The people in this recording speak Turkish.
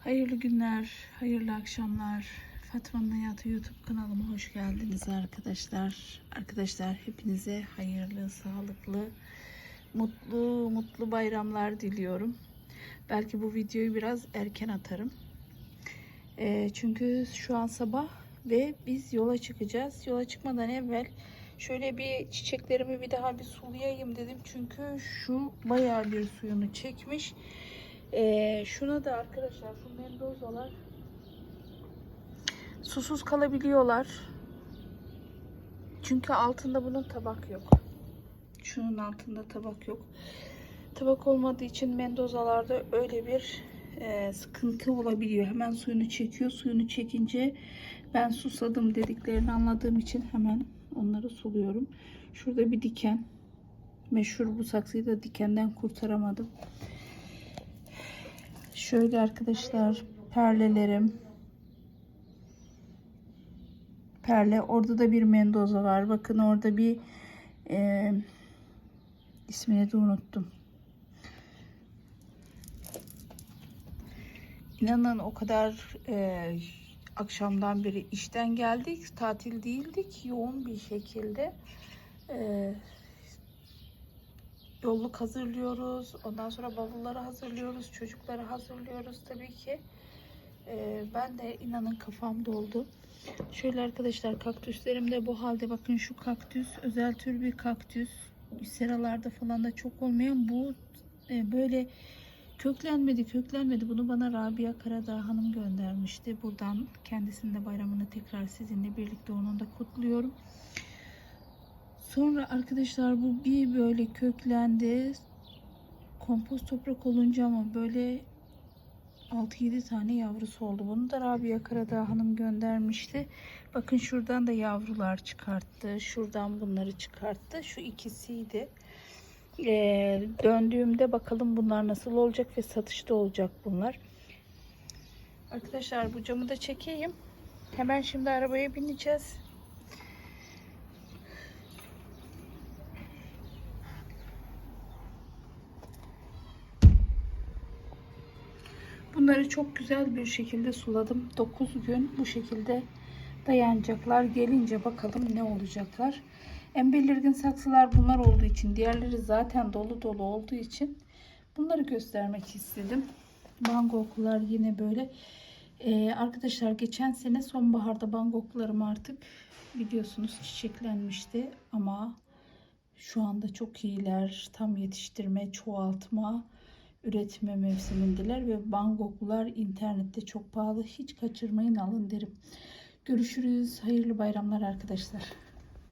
Hayırlı günler, hayırlı akşamlar. Fatma'nın Hayatı YouTube kanalıma hoş geldiniz arkadaşlar. Arkadaşlar hepinize hayırlı, sağlıklı, mutlu, mutlu bayramlar diliyorum. Belki bu videoyu biraz erken atarım. Ee, çünkü şu an sabah ve biz yola çıkacağız. Yola çıkmadan evvel şöyle bir çiçeklerimi bir daha bir sulayayım dedim. Çünkü şu bayağı bir suyunu çekmiş. Ee, şuna da arkadaşlar şu mendozalar susuz kalabiliyorlar. Çünkü altında bunun tabak yok. Şunun altında tabak yok. Tabak olmadığı için mendozalarda öyle bir e, sıkıntı olabiliyor. Hemen suyunu çekiyor. Suyunu çekince ben susadım dediklerini anladığım için hemen onları suluyorum. Şurada bir diken. Meşhur bu saksıyı da dikenden kurtaramadım. Şöyle arkadaşlar perlelerim. Perle. Orada da bir mendoza var. Bakın orada bir e, ismini de unuttum. İnanın o kadar e, akşamdan beri işten geldik. Tatil değildik. Yoğun bir şekilde e, yolluk hazırlıyoruz. Ondan sonra bavulları hazırlıyoruz. Çocukları hazırlıyoruz tabii ki. Ee, ben de inanın kafam doldu. Şöyle arkadaşlar kaktüslerim de bu halde. Bakın şu kaktüs özel tür bir kaktüs. Seralarda falan da çok olmayan bu e, böyle köklenmedi köklenmedi. Bunu bana Rabia Karadağ Hanım göndermişti. Buradan kendisinin de bayramını tekrar sizinle birlikte onun da kutluyorum. Sonra arkadaşlar bu bir böyle köklendi. Kompost toprak olunca ama böyle 6-7 tane yavrusu oldu. Bunu da Rabia Karadağ Hanım göndermişti. Bakın şuradan da yavrular çıkarttı. Şuradan bunları çıkarttı. Şu ikisiydi. Ee, döndüğümde bakalım bunlar nasıl olacak ve satışta olacak bunlar. Arkadaşlar bu camı da çekeyim. Hemen şimdi arabaya bineceğiz. Bunları çok güzel bir şekilde suladım. 9 gün bu şekilde dayanacaklar. Gelince bakalım ne olacaklar. En belirgin saksılar bunlar olduğu için, diğerleri zaten dolu dolu olduğu için bunları göstermek istedim. Bangoklar yine böyle. Ee, arkadaşlar geçen sene sonbaharda bangoklarım artık biliyorsunuz çiçeklenmişti ama şu anda çok iyiler. Tam yetiştirme, çoğaltma üretme mevsimindeler ve bangoklar internette çok pahalı. Hiç kaçırmayın alın derim. Görüşürüz. Hayırlı bayramlar arkadaşlar.